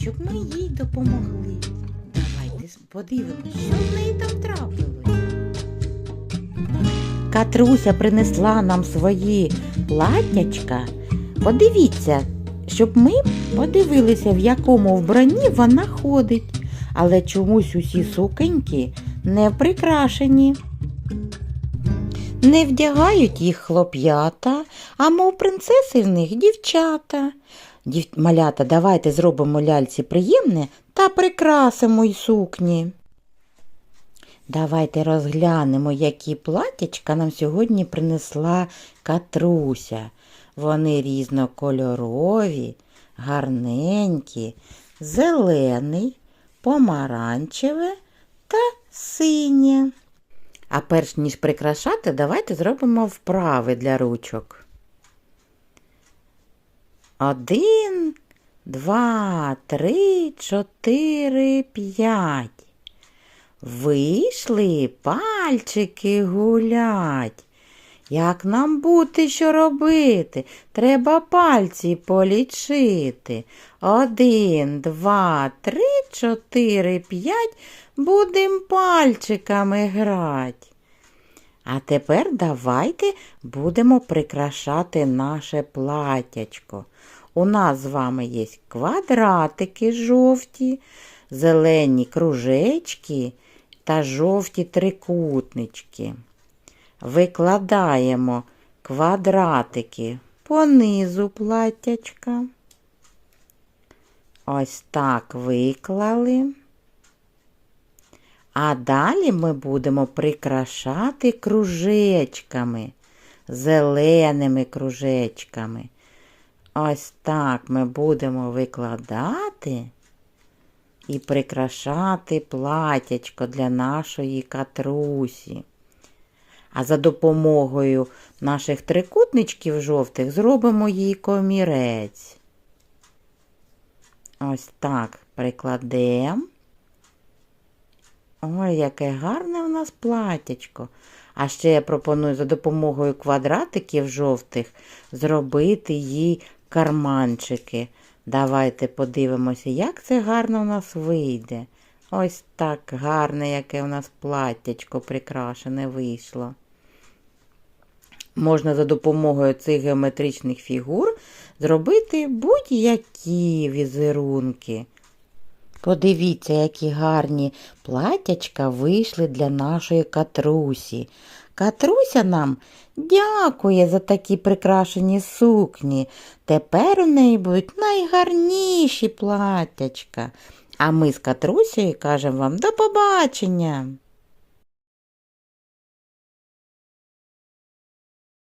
щоб ми їй допомогли. Давайте подивимось, що в неї там трапилося. Катруся принесла нам свої платтячка. Подивіться, щоб ми подивилися, в якому вбранні вона ходить. Але чомусь усі сукеньки не прикрашені. Не вдягають їх хлоп'ята, а мов принцеси в них дівчата. Малята, давайте зробимо ляльці приємне та прикрасимо й сукні. Давайте розглянемо, які платячка нам сьогодні принесла Катруся. Вони різнокольорові, гарненькі, зелений, помаранчеве та синє. А перш ніж прикрашати, давайте зробимо вправи для ручок. Один, два, три, чотири, п'ять. Вийшли пальчики гулять. Як нам бути, що робити? Треба пальці полічити. Один, два, три, чотири, п'ять. Будем пальчиками грать. А тепер давайте будемо прикрашати наше платячко. У нас з вами є квадратики жовті, зелені кружечки та жовті трикутнички. Викладаємо квадратики по низу платтячка. Ось так виклали. А далі ми будемо прикрашати кружечками, зеленими кружечками. Ось так ми будемо викладати і прикрашати платячко для нашої катрусі. А за допомогою наших трикутничків жовтих зробимо їй комірець. Ось так прикладемо. Ой, яке гарне у нас платячко. А ще я пропоную за допомогою квадратиків жовтих зробити їй карманчики. Давайте подивимося, як це гарно у нас вийде. Ось так гарне, яке у нас платтячко прикрашене вийшло. Можна за допомогою цих геометричних фігур зробити будь-які візерунки. Подивіться, які гарні платячка вийшли для нашої катрусі. Катруся нам дякує за такі прикрашені сукні. Тепер у неї будуть найгарніші платячка. А ми з Катрусею кажемо вам до побачення.